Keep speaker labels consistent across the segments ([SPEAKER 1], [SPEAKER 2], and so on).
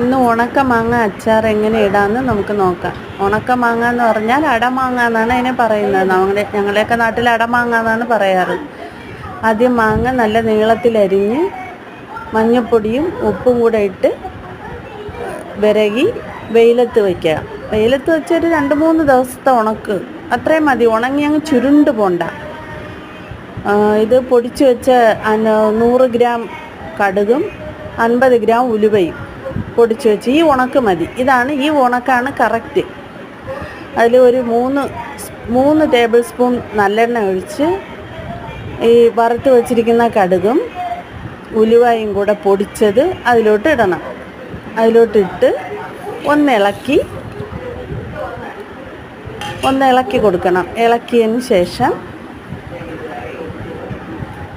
[SPEAKER 1] ഇന്ന് ഉണക്ക മാങ്ങ അച്ചാർ എങ്ങനെ ഇടാമെന്ന് നമുക്ക് നോക്കാം. ഉണക്ക മാങ്ങ എന്ന് പറഞ്ഞാൽ അടമാങ്ങ എന്നാണ് അതിനെ പറയുന്നത്. നമ്മുടെ ഞങ്ങളുടെയൊക്കെ നാട്ടിൽ അടമാങ്ങ എന്നാണ് പറയാറ്. ആദ്യം മാങ്ങ നല്ല നീളത്തിലരിഞ്ഞ് മഞ്ഞൾപ്പൊടിയും ഉപ്പും കൂടെ ഇട്ട് വിരകി വെയിലത്ത് വയ്ക്കുക. വെയിലത്ത് വെച്ചൊരു രണ്ട് മൂന്ന് ദിവസത്തെ ഉണക്ക്. അത്രയും മതി. ഉണങ്ങി അങ്ങ് ചുരുണ്ട് പോണ്ട. ഇത് പൊടിച്ച് വെച്ച നൂറ് ഗ്രാം കടുകും അൻപത് ഗ്രാം ഉലുവയും. പൊടിച്ച് വെച്ച് ഈ ഉണക്ക് മതി. ഇതാണ് ഈ ഉണക്കാണ് കറക്റ്റ് അതിൽ ഒരു മൂന്ന് മൂന്ന് ടേബിൾ സ്പൂൺ നല്ലെണ്ണ ഒഴിച്ച് ഈ വറുത്ത് വച്ചിരിക്കുന്ന കടുകും ഉലുവായും കൂടെ പൊടിച്ചത് അതിലോട്ട് ഇടണം. അതിലോട്ടിട്ട് ഒന്നിളക്കി ഒന്ന് ഇളക്കി കൊടുക്കണം. ഇളക്കിയതിന് ശേഷം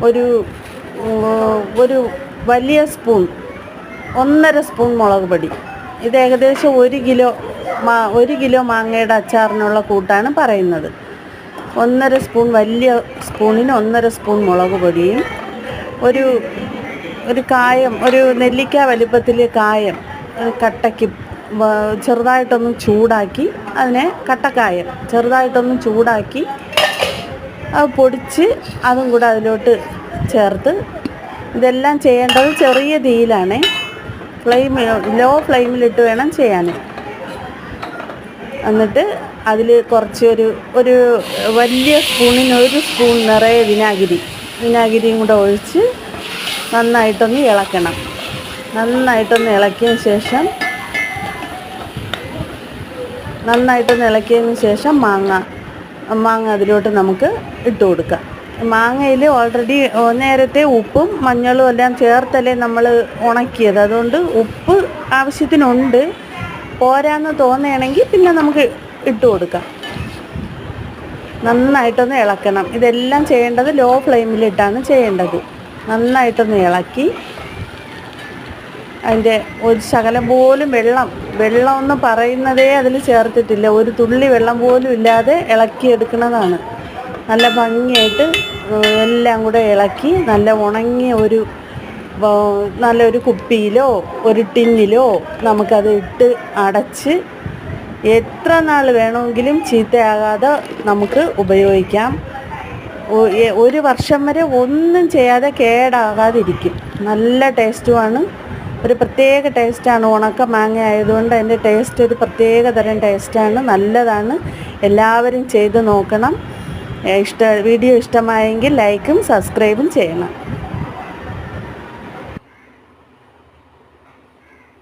[SPEAKER 1] ഒരു ഒരു വലിയ സ്പൂൺ ഒന്നര സ്പൂൺ മുളക് പൊടി. ഇത് ഏകദേശം ഒരു കിലോ മാ ഒരു കിലോ മാങ്ങയുടെ അച്ചാറിനുള്ള കൂട്ടാണ് പറയുന്നത്. ഒന്നര സ്പൂൺ വലിയ സ്പൂണിന് ഒന്നര സ്പൂൺ മുളക് പൊടിയും ഒരു ഒരു കായം ഒരു നെല്ലിക്ക വലിപ്പത്തിൽ കായം കട്ടയ്ക്ക് ചെറുതായിട്ടൊന്ന് ചൂടാക്കി അതിനെ കട്ടക്കായം ചെറുതായിട്ടൊന്ന് ചൂടാക്കി അത് പൊടിച്ച് അതും കൂടെ അതിലോട്ട് ചേർത്ത്. ഇതെല്ലാം ചെയ്യേണ്ടത് ചെറിയ തീയിലാണ്. ഫ്ലെയിം ലോ ഫ്ലെയിമിലിട്ട് വേണം ചെയ്യാൻ എന്നിട്ട് അതിൽ കുറച്ച് ഒരു ഒരു വലിയ സ്പൂണിന് ഒരു സ്പൂൺ നിറയെ വിനാഗിരി. വിനാഗിരിയും കൂടെ ഒഴിച്ച് നന്നായിട്ടൊന്ന് ഇളക്കണം. നന്നായിട്ടൊന്ന് ഇളക്കിയ ശേഷം നന്നായിട്ടൊന്ന് ഇളക്കിയതിന് ശേഷം മാങ്ങ. മാങ്ങ അതിലോട്ട് നമുക്ക് ഇട്ട് കൊടുക്കാം. മാങ്ങയിൽ ഓൾറെഡി നേരത്തെ ഉപ്പും മഞ്ഞളും എല്ലാം ചേർത്തല്ലേ നമ്മൾ ഉണക്കിയത്. അതുകൊണ്ട് ഉപ്പ് ആവശ്യത്തിനുണ്ട്. പോരാന്ന് തോന്നുകയാണെങ്കിൽ പിന്നെ നമുക്ക് ഇട്ട് കൊടുക്കാം. നന്നായിട്ടൊന്ന് ഇളക്കണം. ഇതെല്ലാം ചെയ്യേണ്ടത് ലോ ഫ്ലെയിമിലിട്ടാണ് ചെയ്യേണ്ടത്. നന്നായിട്ടൊന്ന് ഇളക്കി അതിന്റെ ഒരു ശകലം പോലും വെള്ളം വെള്ളം എന്ന് പറയുന്നതേ അതിൽ ചേർത്തിട്ടില്ല. ഒരു തുള്ളി വെള്ളം പോലും ഇല്ലാതെ ഇളക്കിയെടുക്കുന്നതാണ് നല്ല ഭംഗിയായിട്ട് എല്ലാം കൂടെ ഇളക്കി നല്ല ഉണങ്ങിയ ഒരു നല്ലൊരു കുപ്പിയിലോ ഒരു ടിന്നിലോ നമുക്കത് ഇട്ട് അടച്ച് എത്ര നാൾ വേണമെങ്കിലും ചീത്തയാകാതെ നമുക്ക് ഉപയോഗിക്കാം. ഒരു വർഷം വരെ ഒന്നും ചെയ്യാതെ കേടാകാതിരിക്കും. നല്ല ടേസ്റ്റുമാണ്. ഒരു പ്രത്യേക ടേസ്റ്റാണ്. ഉണക്ക മാങ്ങ ആയതുകൊണ്ട് അതിന്റെ ടേസ്റ്റ് ഒരു പ്രത്യേക തരം ടേസ്റ്റാണ്. നല്ലതാണ്. എല്ലാവരും ചെയ്ത് നോക്കണം. ഇഷ്ട വീഡിയോ ഇഷ്ടമായെങ്കിൽ ലൈക്കും സബ്സ്ക്രൈബും ചെയ്യണം.